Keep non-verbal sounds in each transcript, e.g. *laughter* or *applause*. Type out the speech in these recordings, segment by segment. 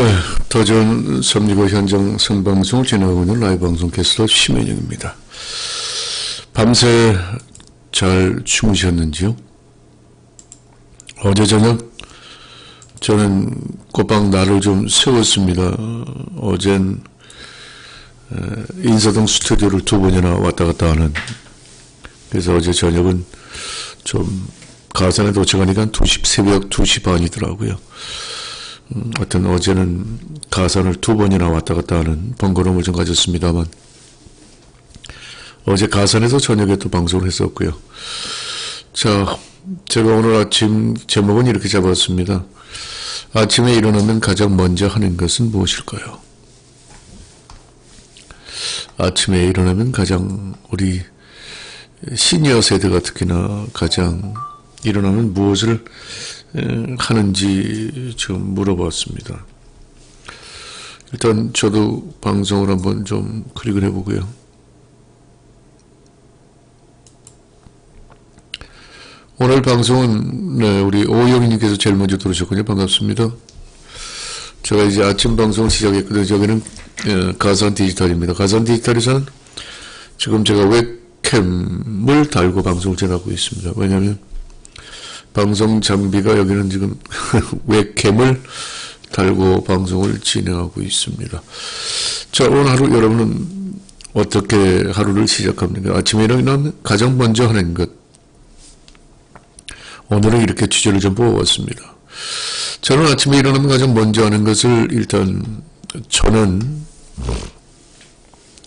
네, 더전 365 현장 생방송을 진행하고 있는 라이브 방송 게스트 심현영입니다. 밤새 잘 주무셨는지요? 어제 저녁 저는 꼬박 날을 좀 세웠습니다. 어젠 에, 인사동 스튜디오를 두 번이나 왔다 갔다 하는 그래서 어제 저녁은 좀 가산에 도착하니까 2시, 새벽 2시 반이더라고요. 음, 하여튼 어제는 가산을 두 번이나 왔다 갔다 하는 번거로움을 좀 가졌습니다만 어제 가산에서 저녁에 또 방송을 했었고요. 자, 제가 오늘 아침 제목은 이렇게 잡았습니다. 아침에 일어나면 가장 먼저 하는 것은 무엇일까요? 아침에 일어나면 가장 우리 시니어 세대가 특히나 가장 일어나면 무엇을 에, 하는지 좀 물어봤습니다. 일단 저도 방송을 한번 좀 클릭을 해보고요. 오늘 방송은 네, 우리 오영희님께서 제일 먼저 들으셨군요. 반갑습니다. 제가 이제 아침 방송을 시작했거든요. 저기는 예, 가산 디지털입니다. 가산 디지털에서는 지금 제가 웹캠을 달고 방송을 진행하고 있습니다. 왜냐하면 방송 장비가 여기는 지금 *laughs* 웹캠을 달고 방송을 진행하고 있습니다. 자, 오늘 하루 여러분은 어떻게 하루를 시작합니까? 아침에 일어나면 가장 먼저 하는 것. 오늘은 이렇게 주제를 좀 뽑아봤습니다. 저는 아침에 일어나면 가장 먼저 하는 것을 일단 저는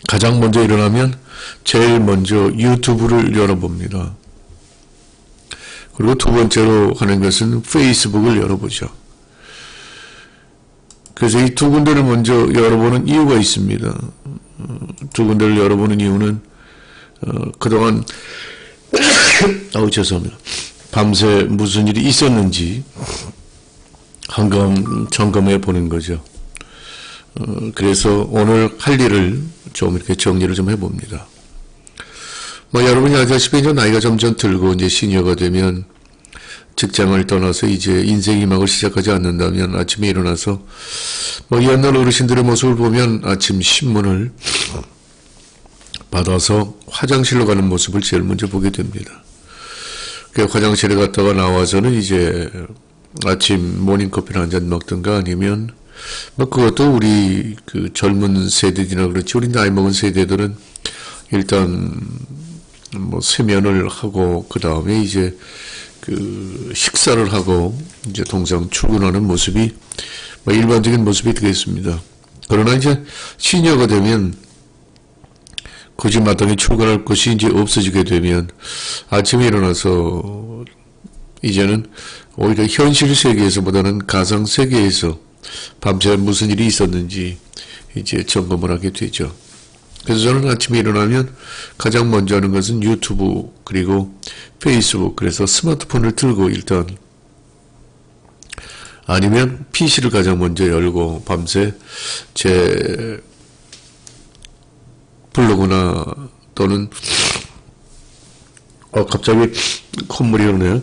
가장 먼저 일어나면 제일 먼저 유튜브를 열어봅니다. 그리고 두 번째로 하는 것은 페이스북을 열어보죠. 그래서 이 두 군데를 먼저 열어보는 이유가 있습니다. 어, 두 군데를 열어보는 이유는 어, 그동안 *coughs* 아우 죄송합니다. 밤새 무슨 일이 있었는지 한검 점검해 보는 거죠. 어, 그래서 오늘 할 일을 좀 이렇게 정리를 좀 해봅니다. 뭐 여러분이 아시다시피 이제 나이가 점점 들고 이제 시니어가 되면 직장을 떠나서 이제 인생이 막을 시작하지 않는다면 아침에 일어나서 뭐 옛날 어르신들의 모습을 보면 아침 신문을 받아서 화장실로 가는 모습을 제일 먼저 보게 됩니다. 그 화장실에 갔다가 나와서는 이제 아침 모닝커피를 한 잔 먹든가 아니면 뭐 그것도 우리 그 젊은 세대들이나 그렇지 우리 나이 먹은 세대들은 일단 뭐 세면을 하고 그 다음에 이제 그 식사를 하고 이제 동상 출근하는 모습이 뭐 일반적인 모습이 되겠습니다. 그러나 이제 시니어가 되면 굳이 마땅히 출근할 것이 이제 없어지게 되면 아침에 일어나서 이제는 오히려 현실 세계에서보다는 가상 세계에서 밤새 무슨 일이 있었는지 이제 점검을 하게 되죠. 그래서 저는 아침에 일어나면 가장 먼저 하는 것은 유튜브 그리고 페이스북 그래서 스마트폰을 들고 일단 아니면 PC를 가장 먼저 열고 밤새 제 블로그나 또는 어 갑자기 콧물이 오네요.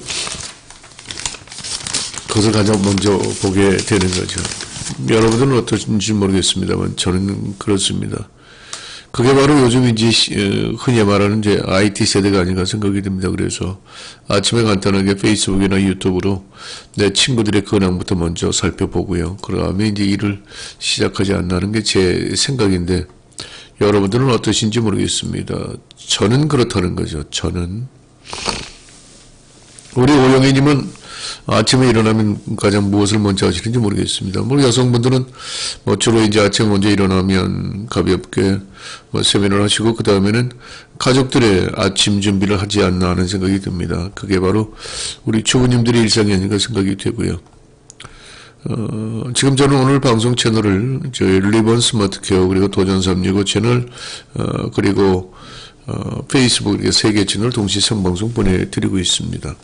그것을 가장 먼저 보게 되는 거죠. 여러분들은 어떠신지 모르겠습니다만 저는 그렇습니다. 그게 바로 요즘 이제 시- 어, 흔히 말하는 이제 IT 세대가 아닌가 생각이 듭니다. 그래서 아침에 간단하게 페이스북이나 유튜브로 내 친구들의 근황부터 먼저 살펴보고요. 그 다음에 이제 일을 시작하지 않나는 게 제 생각인데 여러분들은 어떠신지 모르겠습니다. 저는 그렇다는 거죠. 저는 우리 오영애님은 아침에 일어나면 가장 무엇을 먼저 하시는지 모르겠습니다. 뭐 여성분들은 뭐 주로 이제 아침에 먼저 일어나면 가볍게 뭐 세면을 하시고 그 다음에는 가족들의 아침 준비를 하지 않나 하는 생각이 듭니다. 그게 바로 우리 주부님들의 일상이 아닌가 생각이 되고요. 어, 지금 저는 오늘 방송 채널을 저희 리본 스마트 케어 그리고 도전 365 채널 어, 그리고 어, 페이스북 이렇게 세 개 채널 동시 생방송 보내드리고 있습니다.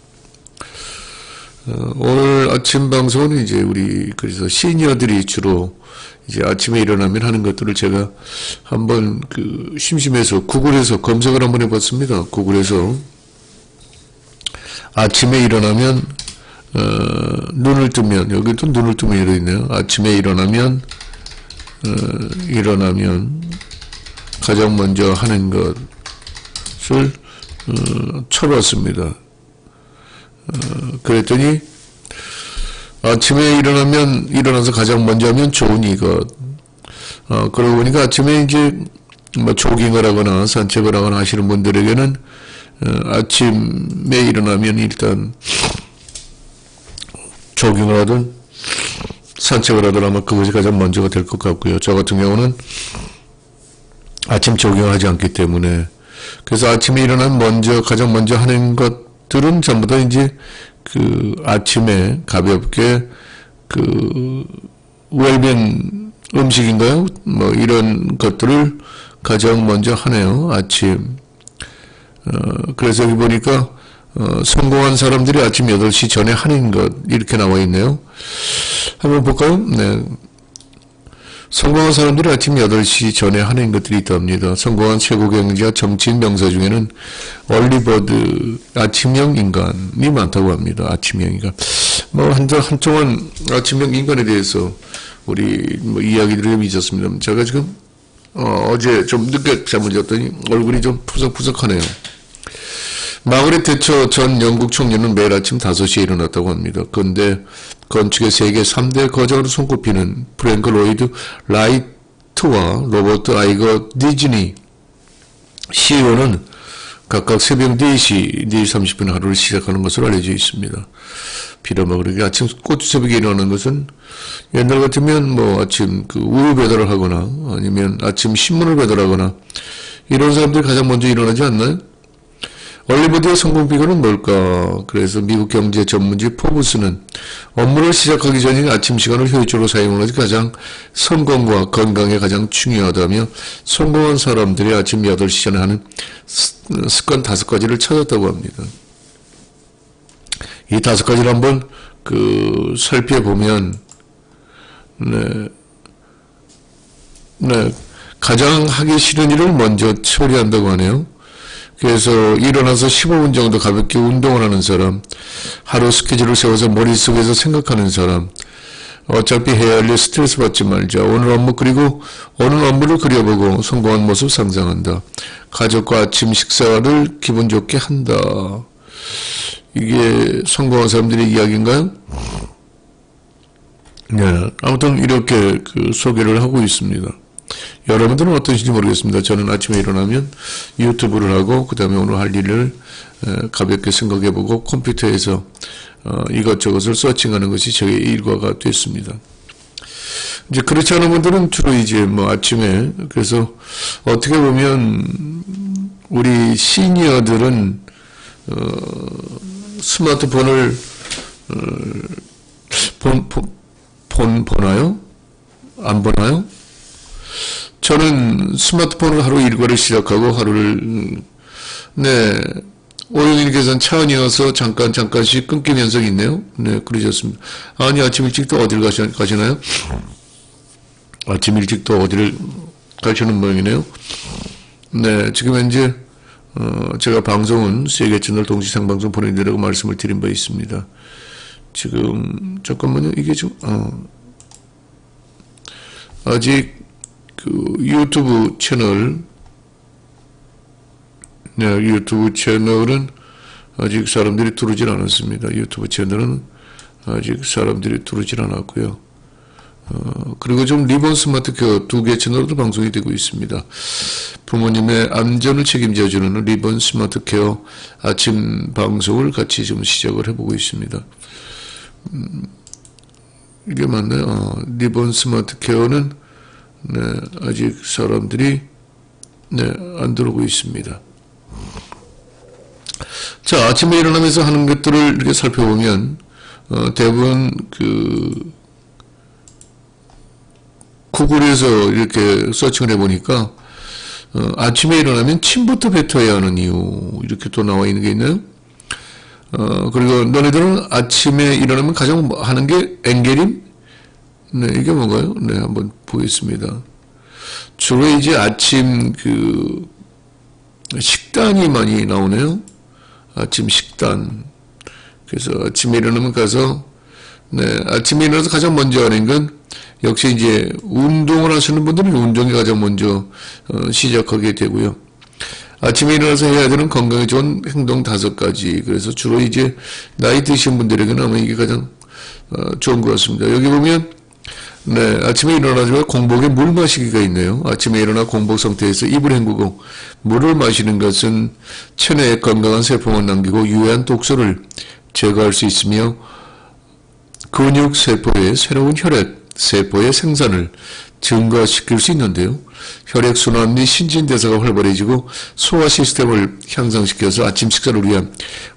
어, 오늘 아침 방송은 이제 우리 그래서 시니어들이 주로 이제 아침에 일어나면 하는 것들을 제가 한번 그 심심해서 구글에서 검색을 한번 해봤습니다. 구글에서 아침에 일어나면 어, 눈을 뜨면 여기도 눈을 뜨면 이러 있네요. 아침에 일어나면 어, 일어나면 가장 먼저 하는 것을 어, 쳐봤습니다. 어, 그랬더니 아침에 일어나면 일어나서 가장 먼저 하면 좋은 이것. 어, 그러고 보니까 아침에 이제 뭐 조깅을 하거나 산책을 하거나 하시는 분들에게는 어, 아침에 일어나면 일단 조깅을 하든 산책을 하든 아마 그것이 가장 먼저가 될 것 같고요. 저 같은 경우는 아침 조깅을 하지 않기 때문에 그래서 아침에 일어나면 먼저 가장 먼저 하는 것 들은 전부 다 이제 그 아침에 가볍게 그 웰빙 음식인가요? 뭐 이런 것들을 가장 먼저 하네요. 아침. 어, 그래서 여기 보니까 어, 성공한 사람들이 아침 8시 전에 하는 것 이렇게 나와 있네요. 한번 볼까요? 네. 성공한 사람들이 아침 8시 전에 하는 것들이 있답니다. 성공한 최고 경제자 정치인 명사 중에는 얼리버드 아침형 인간이 많다고 합니다. 아침형 인간. 뭐 한자 한동안 아침형 인간에 대해서 우리 뭐 이야기들이 좀 있었습니다. 제가 지금 어, 어제 좀 늦게 잠을 잤더니 얼굴이 좀 푸석푸석하네요. 마그렛 대처 전 영국 총리는 매일 아침 5시에 일어났다고 합니다. 그런데 건축의 세계 3대 거장으로 손꼽히는 프랭크 로이드 라이트와 로버트 아이거 디즈니 CEO는 각각 새벽 4시, 4시 30분에 하루를 시작하는 것으로 알려져 있습니다. 비록 그렇게 아침 꼬치 새벽에 일어나는 것은 옛날 같으면 뭐 아침 그 우유 배달을 하거나 아니면 아침 신문을 배달하거나 이런 사람들이 가장 먼저 일어나지 않나요? 얼리버드의 성공 비결은 뭘까? 그래서 미국 경제 전문지 포브스는 업무를 시작하기 전인 아침 시간을 효율적으로 사용하는 것이 가장 성공과 건강에 가장 중요하다며 성공한 사람들이 아침 8시 전에 하는 습관 다섯 가지를 찾았다고 합니다. 이 다섯 가지를 한번 그 살펴보면 네, 네, 가장 하기 싫은 일을 먼저 처리한다고 하네요. 그래서 일어나서 15분 정도 가볍게 운동을 하는 사람, 하루 스케줄을 세워서 머릿속에서 생각하는 사람, 어차피 해야 할 일 스트레스 받지 말자. 오늘 업무 그리고 오늘 업무를 그려보고 성공한 모습 상상한다. 가족과 아침 식사를 기분 좋게 한다. 이게 성공한 사람들의 이야기인가요? 네. 아무튼 이렇게 그 소개를 하고 있습니다. 여러분들은 어떠신지 모르겠습니다. 저는 아침에 일어나면 유튜브를 하고 그 다음에 오늘 할 일을 가볍게 생각해보고 컴퓨터에서 어, 이것저것을 서칭하는 것이 저의 일과가 됐습니다. 이제 그렇지 않은 분들은 주로 이제 뭐 아침에 그래서 어떻게 보면 우리 시니어들은 어, 스마트폰을 어, 본, 본, 본 보나요? 안 보나요? 저는 스마트폰을 하루 일과를 시작하고 하루를 네 오영일께서는 차원이어서 잠깐 잠깐씩 끊긴 현상이 있네요. 네 그러셨습니다. 아니 아침 일찍 또 어디를 가시, 가시나요? 아침 일찍 또 어디를 가시는 모양이네요. 네 지금 현재 어, 제가 방송은 세계 채널 동시 생방송 보내드리라고 말씀을 드린 바 있습니다. 지금 잠깐만요 이게 좀 어, 아직 그 유튜브 채널 네, 유튜브 채널은 아직 사람들이 들어오질 않았습니다. 유튜브 채널은 아직 사람들이 들어오질 않았고요. 어, 그리고 좀 리본 스마트 케어 두개 채널도 방송이 되고 있습니다. 부모님의 안전을 책임져주는 리본 스마트 케어 아침 방송을 같이 좀 시작을 해보고 있습니다. 음, 이게 맞나요? 어, 리본 스마트 케어는 네, 아직 사람들이 네, 안 들어오고 있습니다. 자, 아침에 일어나면서 하는 것들을 이렇게 살펴보면 어, 대부분 그 구글에서 이렇게 서칭을 해보니까 어, 아침에 일어나면 침부터 뱉어야 하는 이유 이렇게 또 나와 있는 게 있나요? 어, 그리고 너네들은 아침에 일어나면 가장 하는 게 앵게림? 네, 이게 뭔가요? 네, 한번 보겠습니다. 주로 이제 아침 그 식단이 많이 나오네요. 아침 식단. 그래서 아침에 일어나면 가서 네, 아침에 일어나서 가장 먼저 하는 건 역시 이제 운동을 하시는 분들은 운동이 가장 먼저 어, 시작하게 되고요. 아침에 일어나서 해야 되는 건강에 좋은 행동 다섯 가지. 그래서 주로 이제 나이 드신 분들에게는 아마 이게 가장 어, 좋은 것 같습니다. 여기 보면 네, 아침에 일어나자마자 공복에 물 마시기가 있네요. 아침에 일어나 공복 상태에서 입을 헹구고 물을 마시는 것은 체내에 건강한 세포만 남기고 유해한 독소를 제거할 수 있으며 근육 세포의 새로운 혈액 세포의 생산을 증가시킬 수 있는데요. 혈액 순환 및 신진대사가 활발해지고 소화 시스템을 향상시켜서 아침 식사를 위한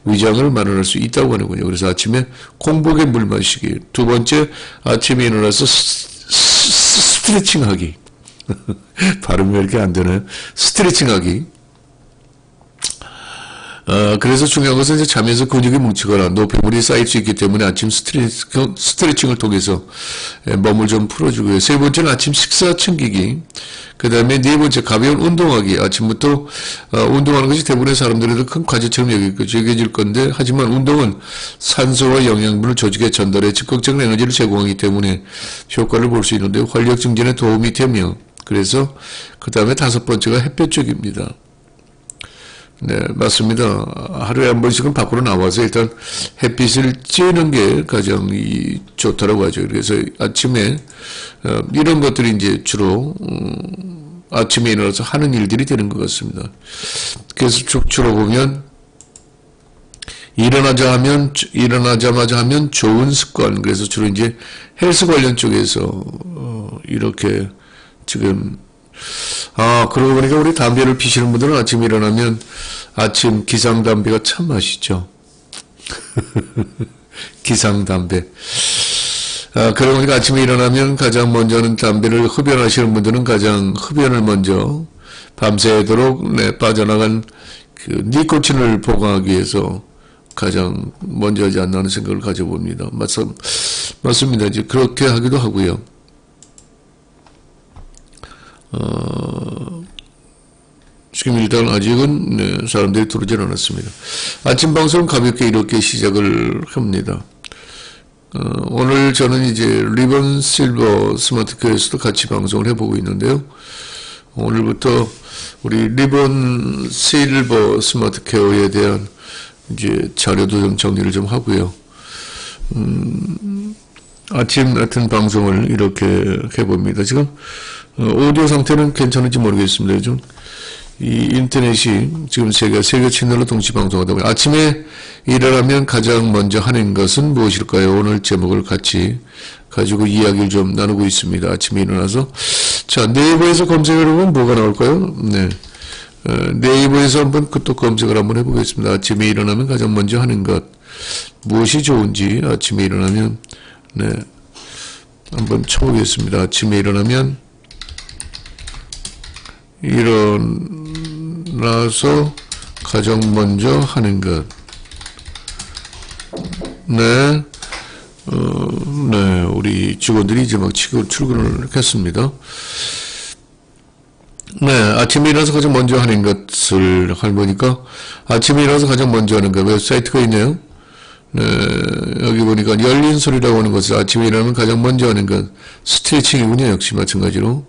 위장을 마련할 수 있다고 하는군요. 그래서 아침에 공복에 물 마시기. 두 번째, 아침에 일어나서 스- 스- 스트레칭 하기. *laughs* 발음이 왜 이렇게 안 되나요? 스트레칭 하기. 어, 그래서 중요한 것은 이제 잠에서 근육이 뭉치거나 노폐물이 쌓일 수 있기 때문에 아침 스트레치, 스트레칭을 통해서 예, 몸을 좀 풀어주고요. 세 번째는 아침 식사 챙기기. 그 다음에 네 번째 가벼운 운동하기. 아침부터 어, 운동하는 것이 대부분의 사람들에도 큰 과제처럼 여기- 여겨질 건데 하지만 운동은 산소와 영양분을 조직에 전달해 즉각적인 에너지를 제공하기 때문에 효과를 볼 수 있는데 활력 증진에 도움이 되며 그래서 그 다음에 다섯 번째가 햇볕 쪽입니다. 네, 맞습니다. 하루에 한 번씩은 밖으로 나와서 일단 햇빛을 쬐는 게 가장 이 좋다라고 하죠. 그래서 아침에 어, 이런 것들이 이제 주로 음, 아침에 일어나서 하는 일들이 되는 것 같습니다. 그래서 주, 주로 보면 일어나자 하면 일어나자마자 하면 좋은 습관. 그래서 주로 이제 헬스 관련 쪽에서 어, 이렇게 지금 아, 그러고 보니까 우리 담배를 피시는 분들은 아침 일어나면 아침 기상 담배가 참 맛있죠. *laughs* 기상 담배. 아, 그러고 보니까 아침에 일어나면 가장 먼저는 담배를 흡연하시는 분들은 가장 흡연을 먼저 밤새도록 네, 빠져나간 그 니코틴을 보강하기 위해서 가장 먼저 하지 않나 하는 생각을 가져봅니다. 맞, 맞습니다. 이제 그렇게 하기도 하고요. 지금 일단 아직은 네, 사람들이 들어오질 않았습니다. 아침 방송 가볍게 이렇게 시작을 합니다. 어, 오늘 저는 이제 리본 실버 스마트케어에서도 같이 방송을 해보고 있는데요. 오늘부터 우리 리본 실버 스마트 케어에 대한 이제 자료도 좀 정리를 좀 하고요. 음, 아침 같은 방송을 이렇게 해봅니다. 지금 어, 오디오 상태는 괜찮은지 모르겠습니다. 요즘 이 인터넷이 지금 제가 세계 채널로 동시 방송하다 보니 아침에 일어나면 가장 먼저 하는 것은 무엇일까요? 오늘 제목을 같이 가지고 이야기를 좀 나누고 있습니다. 아침에 일어나서 자 네이버에서 검색을 해보면 뭐가 나올까요? 네. 어, 네이버에서 한번 그또 검색을 한번 해보겠습니다. 아침에 일어나면 가장 먼저 하는 것 무엇이 좋은지 아침에 일어나면 네 한번 쳐보겠습니다. 아침에 일어나면 일어나서 가장 먼저 하는 것. 네. 어, 네. 우리 직원들이 이제 막 출근을 했습니다. 네. 아침에 일어나서 가장 먼저 하는 것을 해보니까 아침에 일어나서 가장 먼저 하는 것 웹사이트가 있네요. 네, 여기 보니까 열린 소리라고 하는 것을 아침에 일어나면 가장 먼저 하는 것 스트레칭이군요. 역시 마찬가지로.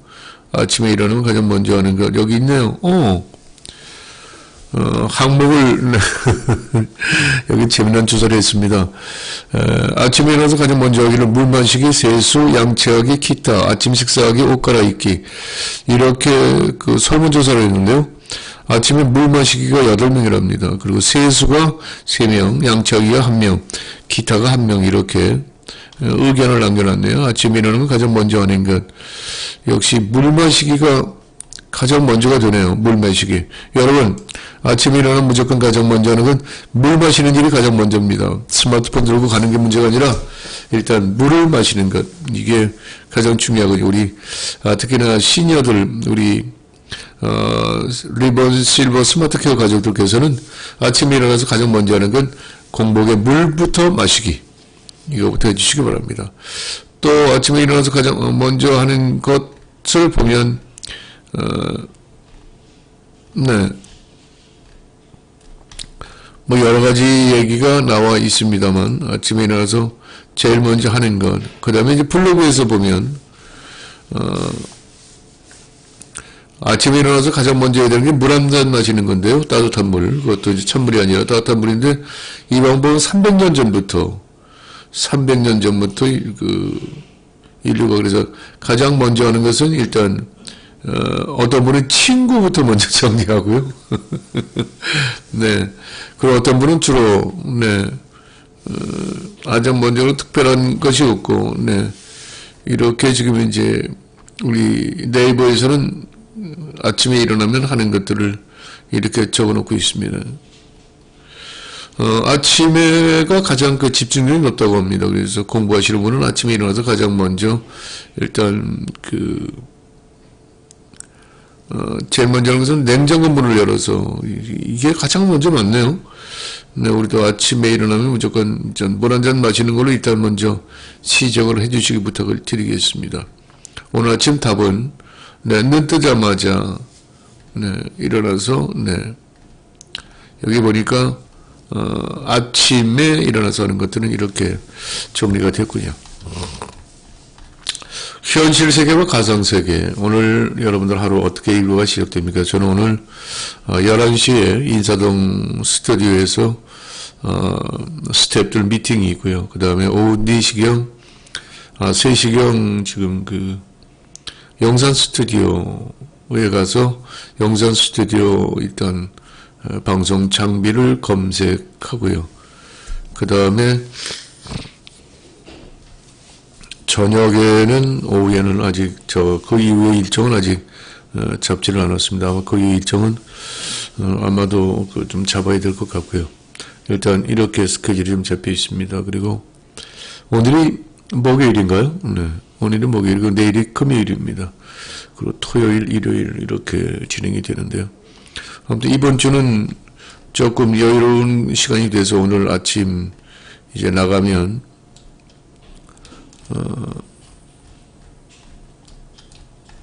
아침에 일어나면 가장 먼저 하는 것 여기 있네요. 어, 어 항목을 *laughs* 여기 재미난 주소를 했습니다. 에, 아침에 일어나서 가장 먼저 하기는 물 마시기, 세수, 양치하기, 기타, 아침 식사하기, 옷 갈아입기 이렇게 그 설문조사를 했는데요. 아침에 물 마시기가 8명이랍니다. 그리고 세수가 3명, 양치하기가 1명, 기타가 1명 이렇게 의견을 남겨놨네요. 아침에 일어나면 가장 먼저 하는 것. 역시 물 마시기가 가장 먼저가 되네요. 물 마시기. 여러분, 아침에 일어나면 무조건 가장 먼저 하는 건 물 마시는 일이 가장 먼저입니다. 스마트폰 들고 가는 게 문제가 아니라 일단 물을 마시는 것. 이게 가장 중요하거든요. 우리, 아, 특히나 시니어들, 우리, 어, 리본 실버 스마트 케어 가족들께서는 아침에 일어나서 가장 먼저 하는 건 공복에 물부터 마시기. 이거부터 해주시기 바랍니다. 또 아침에 일어나서 가장 먼저 하는 것을 보면 어, 네. 뭐 여러 가지 얘기 얘기가 나와 있습니다만 아침에 일어나서 제일 먼저 하는 것. 그 다음에 이제 블로그에서 보면 어, 아침에 일어나서 가장 먼저 해야 되는 게 물 한 잔 마시는 건데요. 따뜻한 물. 그것도 이제 찬물이 아니라 따뜻한 물인데 이 방법은 300년 전부터 300년 전부터 이- 그 인류가 그래서 가장 먼저 하는 것은 일단 어, 어떤 분은 친구부터 먼저 *laughs* 정리하고요. *laughs* 네. 그리고 어떤 분은 주로 네. 어, 가장 먼저는 특별한 것이 없고 네. 이렇게 지금 이제 우리 네이버에서는 아침에 일어나면 하는 것들을 이렇게 적어 놓고 있습니다. 어, 아침에가 가장 그 집중력이 높다고 합니다. 그래서 공부하시는 분은 아침에 일어나서 가장 먼저 일단 그 어, 제일 먼저 하는 것은 냉장고 문을 열어서 이- 이게 가장 먼저 맞네요. 네, 우리도 아침에 일어나면 무조건 물한잔 마시는 걸로 일단 먼저 시정을 해주시기 부탁을 드리겠습니다. 오늘 아침 답은 네, 눈 뜨자마자 네, 일어나서 네, 여기 보니까 어, 아침에 일어나서 하는 것들은 이렇게 정리가 됐군요. 현실 세계와 가상 세계. 오늘 여러분들 하루 어떻게 일과가 시작됩니까? 저는 오늘 어, 11시에 인사동 스튜디오에서 어, 스탭들 미팅이 있고요. 그 다음에 오후 4시경, 아, 3시경 지금 그 영산 스튜디오에 가서 영산 스튜디오 일단 어, 방송 장비를 검색하고요. 그 다음에 저녁에는 오후에는 아직 저 그 이후의 일정은 아직 어, 잡지를 않았습니다. 아마 그 일정은 어, 아마도 그좀 잡아야 될 것 같고요. 일단 이렇게 스케줄이 좀 잡혀 있습니다. 그리고 오늘이 목요일인가요? 네. 오늘이 목요일이고 내일이 금요일입니다. 그리고 토요일, 일요일 이렇게 진행이 되는데요. 이번 주는 조금 여유로운 시간이 돼서 오늘 아침 이제 나가면 어,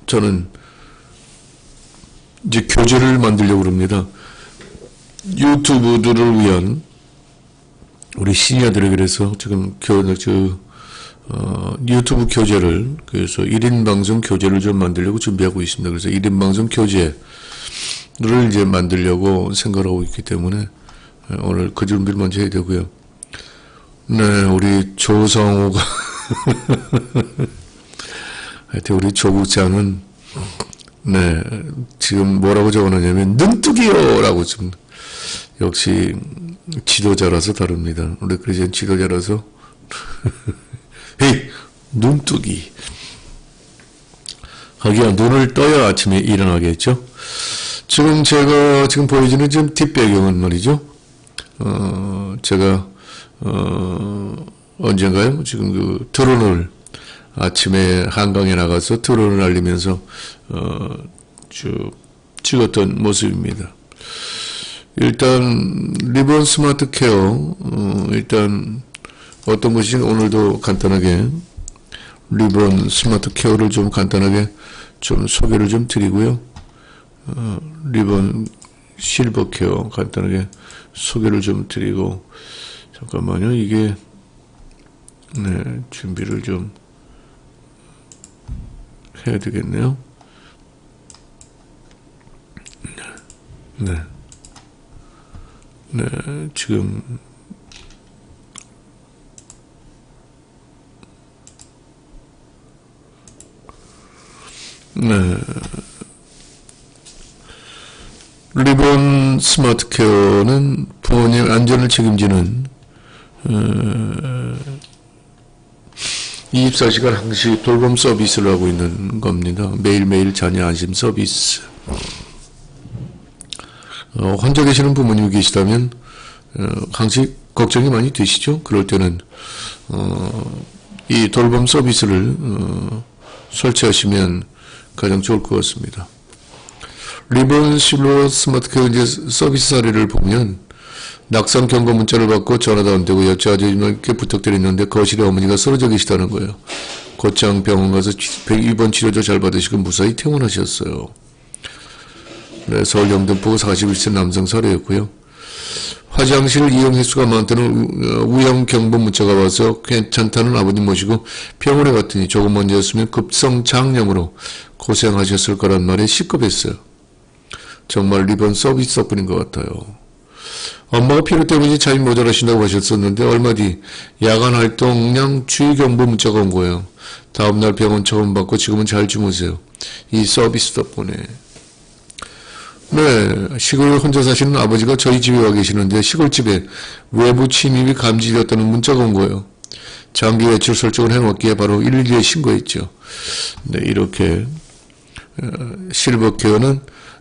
저는 이제 교재를 만들려고 합니다. 유튜브들을 위한 우리 시니어들에게 그래서 지금 교, 저, 어, 유튜브 교재를 그래서 1인 방송 교재를 좀 만들려고 준비하고 있습니다. 그래서 1인 방송 교재 를 이제 만들려고 생각하고 있기 때문에 오늘 그 준비를 먼저 해야 되고요. 네, 우리 조성호가 *laughs* 하여튼 우리 조국장은 네 지금 뭐라고 적어놓냐면 눈뜨기요라고 좀 역시 지도자라서 다릅니다. 우리 그러지 지도자라서 *laughs* 헤이 눈뜨기 하기야 눈을 떠야 아침에 일어나겠죠. 지금 제가 지금 보여주는 지금 뒷배경은 말이죠. 어 제가 어 언젠가요? 지금 그 드론을 아침에 한강에 나가서 드론을 날리면서 어 쭉 찍었던 모습입니다. 일단 리본 스마트 케어 어, 일단 어떤 것이 오늘도 간단하게 리본 스마트 케어를 좀 간단하게 좀 소개를 좀 드리고요. 어, 리본 실버 케어 간단하게 소개를 좀 드리고 잠깐만요. 이게 네, 준비를 좀 해야 되겠네요. 네. 네, 지금 네. 리본 스마트 케어는 부모님 안전을 책임지는 24시간 항시 돌봄 서비스를 하고 있는 겁니다. 매일매일 자녀 안심 서비스. 어, 혼자 계시는 부모님이 계시다면 어, 항시 걱정이 많이 되시죠? 그럴 때는 어, 이 돌봄 서비스를 어, 설치하시면 가장 좋을 것 같습니다. 리본 실로 스마트케어 이제 서비스 사례를 보면 낙상 경고 문자를 받고 전화도 안 되고 여쭤아주님께 부탁드렸는데 거실에 어머니가 쓰러져 계시다는 거예요. 고창 병원 가서 치- 입원 치료도 잘 받으시고 무사히 퇴원하셨어요. 네, 서울 영등포구 41세 남성 사례였고요. 화장실 이용 횟수가 많다는 우- 어, 우영 경보 문자가 와서 괜찮다는 아버님 모시고 병원에 갔더니 조금 먼저였으면 급성 장염으로 고생하셨을 거란 말에 시급했어요. 정말 리본 서비스 덕분인 것 같아요. 엄마가 피로 때문에 잠이 모자라신다고 하셨었는데 얼마 뒤 야간 활동량 주의 경보 문자가 온 거예요. 다음날 병원 처음 받고 지금은 잘 주무세요. 이 서비스 덕분에. 네, 시골 혼자 사시는 아버지가 저희 집에 와 계시는데 시골집에 외부 침입이 감지되었다는 문자가 온 거예요. 장기 외출 설정을 해놓았기에 바로 112에 신고했죠. 네, 이렇게 어, 실버케어는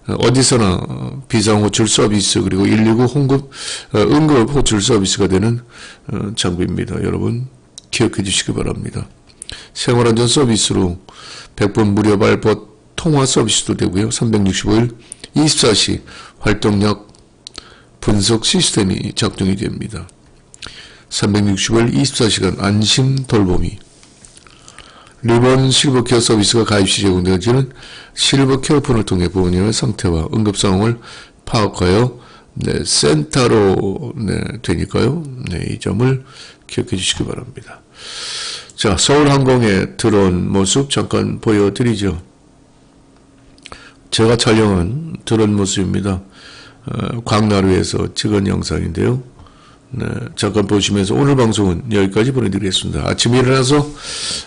어디서나 어, 비상 호출 서비스 그리고 119 홍급 어, 응급 호출 서비스가 되는 어, 장비입니다. 여러분 기억해 주시기 바랍니다. 생활안전 서비스로 100번 무료 발버 통화 서비스도 되고요. 365일 24시 활동력 분석 시스템이 작동이 됩니다. 365일 24시간 안심 돌봄이 리본 실버케어 서비스가 가입 시 제공되어지는 실버케어 폰을 통해 부모님의 상태와 응급 상황을 파악하여 네, 센터로 네, 되니까요. 네, 이 점을 기억해 주시기 바랍니다. 자, 서울항공에 들어온 모습 잠깐 보여드리죠. 제가 촬영한 드론 모습입니다. 어, 광나루에서 찍은 영상인데요. 네, 잠깐 보시면서 오늘 방송은 여기까지 보내드리겠습니다. 아침에 일어나서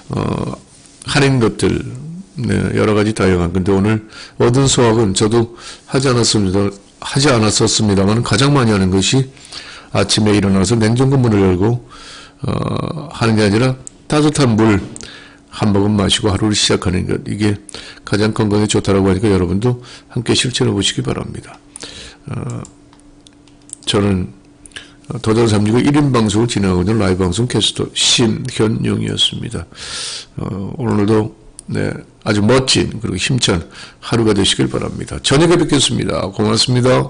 어, 하는 것들 네, 여러 가지 다양한 근데 오늘 얻은 수확은 저도 하지 않았습니다. 하지 않았었습니다만 가장 많이 하는 것이 아침에 일어나서 냉장고 문을 열고 어, 하는 게 아니라 따뜻한 물 한 모금 마시고 하루를 시작하는 것 이게 가장 건강에 좋다라고 하니까 여러분도 함께 실천해 보시기 바랍니다. 어, 저는 도전 365 1인 방송을 진행하고 있는 라이브 방송 캐스터 신현용이었습니다. 어, 오늘도 네, 아주 멋진 그리고 힘찬 하루가 되시길 바랍니다. 저녁에 뵙겠습니다. 고맙습니다.